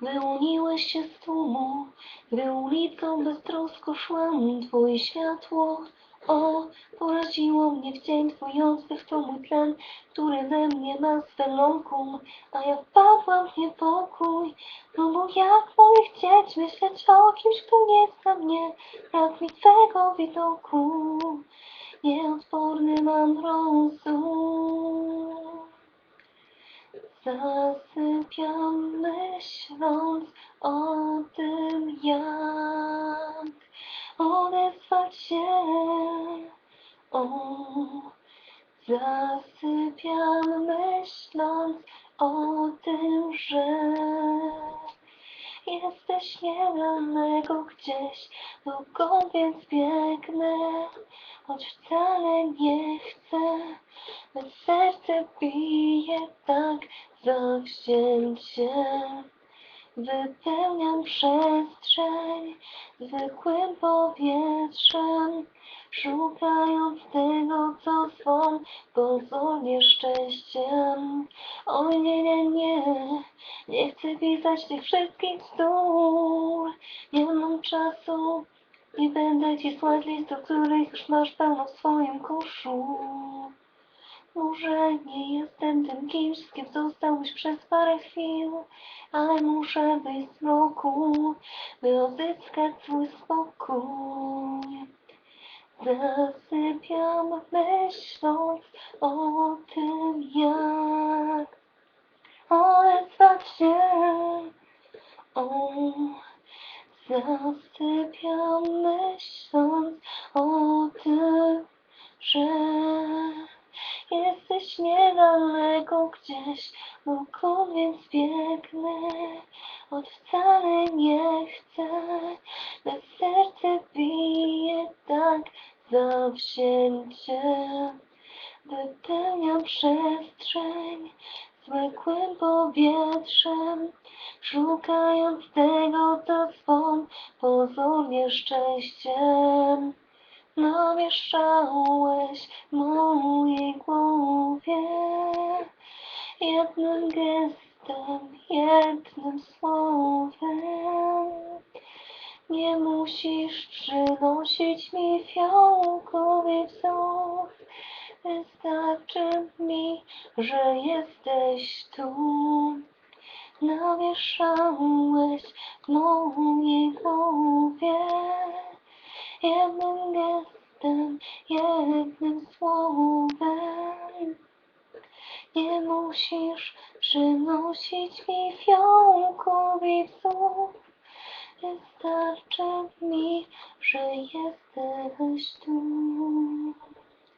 Wyłoniłeś się z tłumu, gdy ulicą beztrosko szłam, Twoje światło, o, poraziło mnie w dzień Twój oddech to mój tlen, który we mnie ma swe lokum, a ja wpadłam w niepokój, no bo jak mogę chcieć myśleć o kimś, kto nie zna mnie, brak mi Twego widoku, nieodporny mam rozum. Zasypiam myśląc o tym, jak odezwać się. O, zasypiam myśląc o tym, że jesteś niedaleko gdzieś, dokąd więc biegnę, choć wcale nie chcę. Me serce bije tak zawzięcie. Wypełniam przestrzeń zwykłym powietrzem, szukając tego, co swą pozornie szczęściem. Oj nie, nie, nie, nie chcę pisać tych wszystkich stór, nie mam czasu. Nie będę ci słać listów, których już masz pełno w swoim koszu. Może nie jestem tym kimś, z kim zostałeś przez parę chwil, ale muszę wyjść z mroku, by odzyskać swój spokój. Zasypiam myśląc o tym, jak odezwać się. O, zasypiam niedaleko gdzieś, dokąd więc biegnę, choć wcale nie chcę. Me serce bije tak zawzięcie. Wypełniam przestrzeń zwykłym powietrzem, szukając tego, co swą pozornie szczęściem namieszałeś w mojej głowie jednym gestem, jednym słowem. Nie musisz przynosić mi fiołkowych słów, wystarczy mi, że jesteś tu. Namieszałeś w mojej głowie jednym gestem, jednym słowem. Nie musisz przynosić mi fiołkowych słów, wystarczy mi, że jesteś tu.